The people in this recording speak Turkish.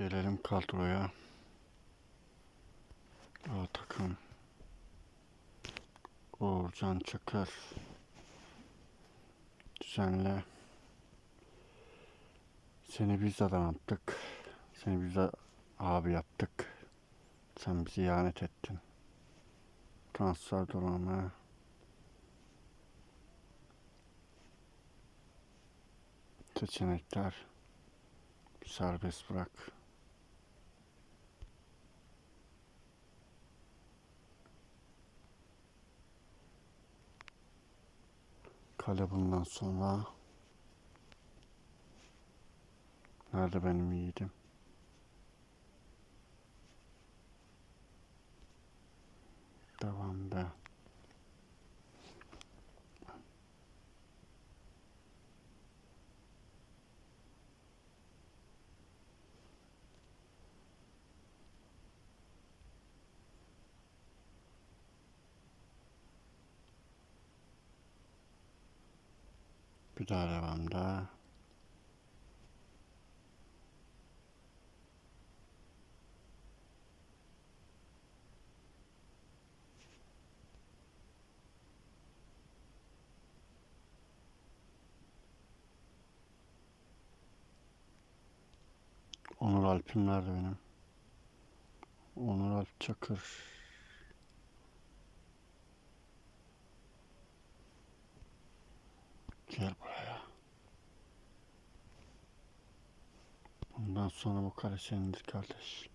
Gelelim kadroya. A takım. Uğurcan Çakır. Düzenle. Seni biz adam yaptık. Seni biz abi yaptık. Sen bizi ihanet ettin. Transfer durumu. Seçenekler. Serbest bırak. Kale bundan sonra. Nerede benim yiğidim? Bir daha devamda. Onur Alp'im nerede benim? Onur Alp Çakır. Gel buraya. Bundan sonra bu kare senindir kardeş.